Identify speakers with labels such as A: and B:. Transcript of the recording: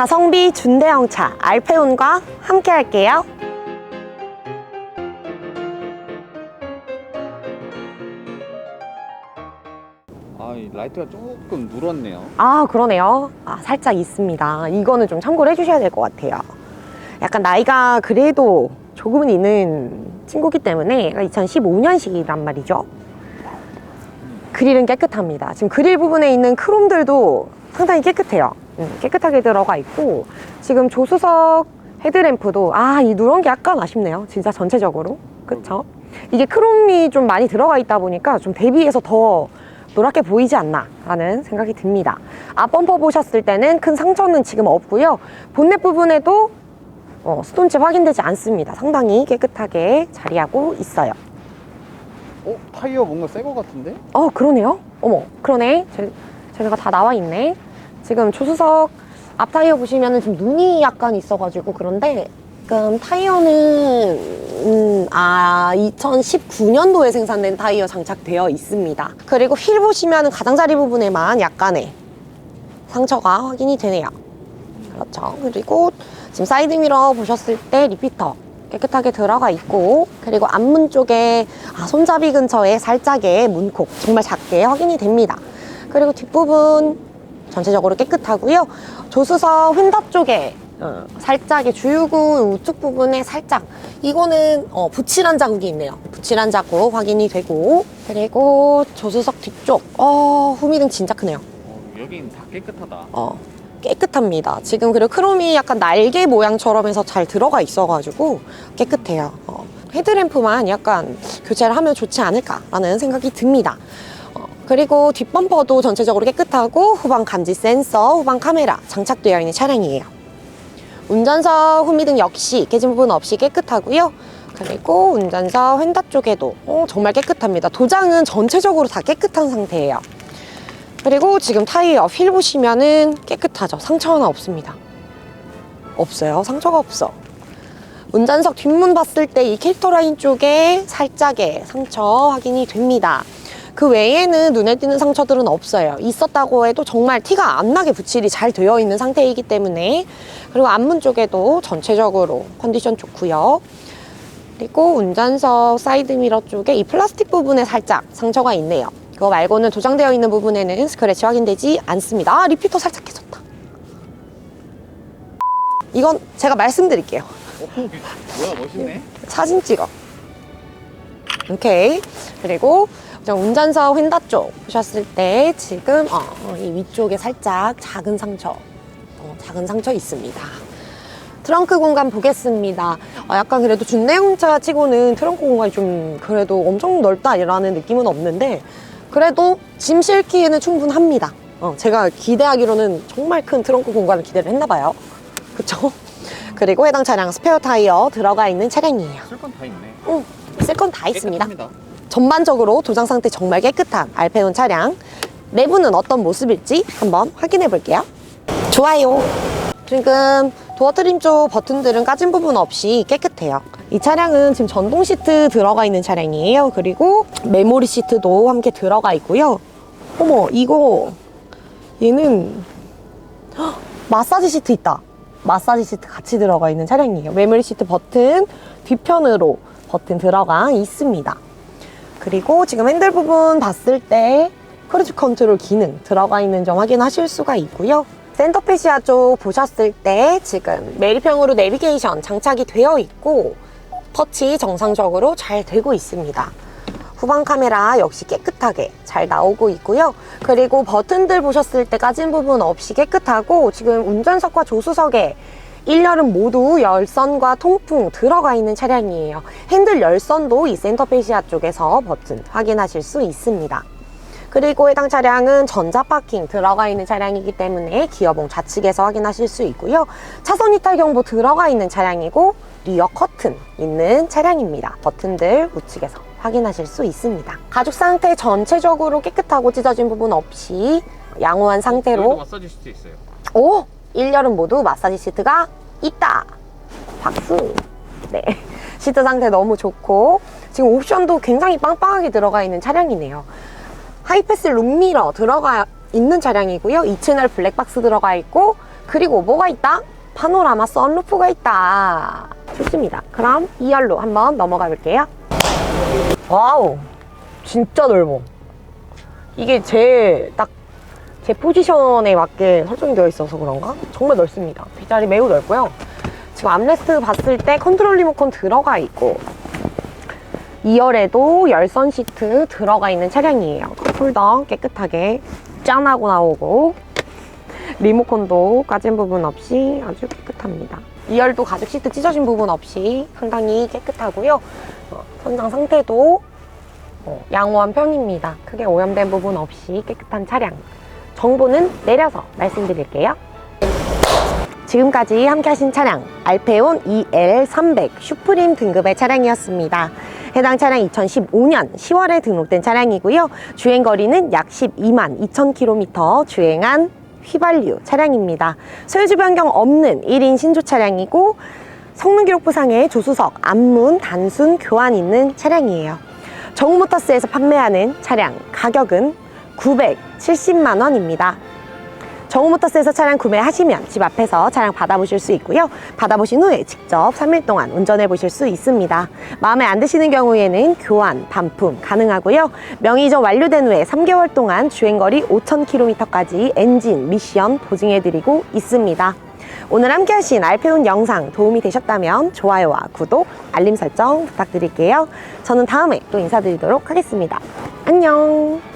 A: 가성비 준대형차 알페온과 함께 할게요.
B: 아, 이 라이트가 조금 누렇네요.
A: 아, 그러네요. 아, 살짝 있습니다. 이거는 좀 참고를 해주셔야 될 것 같아요. 약간 나이가 그래도 조금은 있는 친구기 때문에 2015년식이란 말이죠. 그릴은 깨끗합니다. 지금 그릴 부분에 있는 크롬들도 상당히 깨끗해요. 음, 깨끗하게 들어가 있고 지금 조수석 헤드램프도 아, 이 누런 게 약간 아쉽네요. 진짜 전체적으로. 그쵸? 이게 크롬이 좀 많이 들어가 있다 보니까 좀 대비해서 더 노랗게 보이지 않나 라는 생각이 듭니다. 앞범퍼 보셨을 때는 큰 상처는 지금 없고요. 본넷 부분에도 어, 스톤칩 확인되지 않습니다. 상당히 깨끗하게 자리하고 있어요.
B: 어? 타이어 뭔가 새 거 같은데?
A: 어, 그러네요. 어머, 그러네. 제, 쟤네가 다 나와 있네. 지금 조수석 앞 타이어 보시면은 지금 눈이 약간 있어가지고 그런데 지금 타이어는 음, 아 2019년도에 생산된 타이어 장착되어 있습니다. 그리고 휠 보시면은 가장자리 부분에만 약간의 상처가 확인이 되네요. 그렇죠. 그리고 지금 사이드 미러 보셨을 때 리피터 깨끗하게 들어가 있고 그리고 앞문 쪽에 아, 손잡이 근처에 살짝의 문콕 정말 작게 확인이 됩니다. 그리고 뒷부분 전체적으로 깨끗하고요. 조수석 휀다 쪽에 어, 살짝의 주유구 우측 부분에 살짝 이거는 어, 붙일한 자국이 있네요. 붙일한 자국 확인이 되고 그리고 조수석 뒤쪽 어, 후미등 진짜 크네요.
B: 어, 여긴 다 깨끗하다.
A: 어, 깨끗합니다. 지금 그리고 크롬이 약간 날개 모양처럼 해서 잘 들어가 있어가지고 깨끗해요. 어, 헤드램프만 약간 교체를 하면 좋지 않을까라는 생각이 듭니다. 어, 그리고 뒷범퍼도 전체적으로 깨끗하고 후방 감지 센서, 후방 카메라 장착되어 있는 차량이에요. 운전석 후미등 역시 깨진 부분 없이 깨끗하고요. 그리고 운전석 휀다 쪽에도 어, 정말 깨끗합니다. 도장은 전체적으로 다 깨끗한 상태예요. 그리고 지금 타이어 휠 보시면은 깨끗하죠. 상처 하나 없습니다. 없어요. 상처가 없어. 운전석 뒷문 봤을 때 이 캐릭터 라인 쪽에 살짝의 상처 확인이 됩니다. 그 외에는 눈에 띄는 상처들은 없어요. 있었다고 해도 정말 티가 안 나게 붙일이 잘 되어 있는 상태이기 때문에 그리고 앞문 쪽에도 전체적으로 컨디션 좋고요. 그리고 운전석 사이드 미러 쪽에 이 플라스틱 부분에 살짝 상처가 있네요. 그거 말고는 도장되어 있는 부분에는 스크래치 확인되지 않습니다. 아, 리피터 살짝 깨졌다. 이건 제가 말씀드릴게요.
B: 어, 뭐야, 멋있네.
A: 사진 찍어. 오케이. 그리고 저 운전석 휀다 쪽 보셨을 때 지금 어, 이 위쪽에 살짝 작은 상처, 어, 작은 상처 있습니다. 트렁크 공간 보겠습니다. 어, 약간 그래도 준내용차 치고는 트렁크 공간이 좀 그래도 엄청 넓다라는 느낌은 없는데 그래도 짐 실기에는 충분합니다. 어, 제가 기대하기로는 정말 큰 트렁크 공간을 기대를 했나 봐요. 그쵸? 그리고 해당 차량 스페어 타이어 들어가 있는 차량이에요.
B: 쓸 건 다 있네.
A: 응, 쓸 건 다 있습니다.
B: 깨끗합니다.
A: 전반적으로 도장 상태 정말 깨끗한 알페온 차량. 내부는 어떤 모습일지 한번 확인해 볼게요. 좋아요. 지금 도어 트림 쪽 버튼들은 까진 부분 없이 깨끗해요. 이 차량은 지금 전동 시트 들어가 있는 차량이에요. 그리고 메모리 시트도 함께 들어가 있고요. 어머, 이거 얘는 헉, 마사지 시트 있다. 마사지 시트 같이 들어가 있는 차량이에요. 메모리 시트 버튼 뒤편으로 버튼 들어가 있습니다. 그리고 지금 핸들 부분 봤을 때 크루즈 컨트롤 기능 들어가 있는 점 확인하실 수가 있고요. 센터페시아 쪽 보셨을 때 지금 메리평으로 내비게이션 장착이 되어 있고 터치 정상적으로 잘 되고 있습니다. 후방 카메라 역시 깨끗하게 잘 나오고 있고요. 그리고 버튼들 보셨을 때 까진 부분 없이 깨끗하고 지금 운전석과 조수석에 1열은 모두 열선과 통풍 들어가 있는 차량이에요. 핸들 열선도 이 센터페시아 쪽에서 버튼 확인하실 수 있습니다. 그리고 해당 차량은 전자 파킹 들어가 있는 차량이기 때문에 기어봉 좌측에서 확인하실 수 있고요. 차선 이탈 경보 들어가 있는 차량이고 리어 커튼 있는 차량입니다. 버튼들 우측에서 확인하실 수 있습니다. 가죽 상태 전체적으로 깨끗하고 찢어진 부분 없이 양호한 상태로
B: 마사지 시트 있어요.
A: 오! 1열은 모두 마사지 시트가 있다. 박수. 네. 시트 상태 너무 좋고 지금 옵션도 굉장히 빵빵하게 들어가 있는 차량이네요. 하이패스 룸미러 들어가 있는 차량이고요. 2채널 블랙박스 들어가 있고 그리고 뭐가 있다? 파노라마 썬루프가 있다. 좋습니다. 그럼 2열로 한번 넘어가 볼게요. 와우, 진짜 넓어. 이게 제 딱 제 포지션에 맞게 설정이 되어 있어서 그런가? 정말 넓습니다. 뒷자리 매우 넓고요. 지금 암레스트 봤을 때 컨트롤 리모컨 들어가 있고 2열에도 열선 시트 들어가 있는 차량이에요. 컵홀더 깨끗하게 짠하고 나오고 리모컨도 까진 부분 없이 아주 깨끗합니다. 2열도 가죽 시트 찢어진 부분 없이 상당히 깨끗하고요. 어, 선장 상태도 어, 양호한 편입니다. 크게 오염된 부분 없이 깨끗한 차량. 정보는 내려서 말씀드릴게요. 지금까지 함께 하신 차량 알페온 EL300 슈프림 등급의 차량이었습니다. 해당 차량 2015년 10월에 등록된 차량이고요. 주행거리는 약 12만 2천 킬로미터 주행한 휘발유 차량입니다. 소유주 변경 없는 1인 신조 차량이고 성능 기록부상에 조수석, 앞문, 단순, 교환 있는 차량이에요. 정우모터스에서 판매하는 차량 가격은 970만 원입니다. 정우모터스에서 차량 구매하시면 집 앞에서 차량 받아보실 수 있고요. 받아보신 후에 직접 3일 동안 운전해 보실 수 있습니다. 마음에 안 드시는 경우에는 교환, 반품 가능하고요. 명의이전 완료된 후에 3개월 동안 주행거리 5,000km까지 엔진, 미션 보증해 드리고 있습니다. 오늘 함께 하신 알페온 영상 도움이 되셨다면 좋아요와 구독, 알림 설정 부탁드릴게요. 저는 다음에 또 인사드리도록 하겠습니다. 안녕!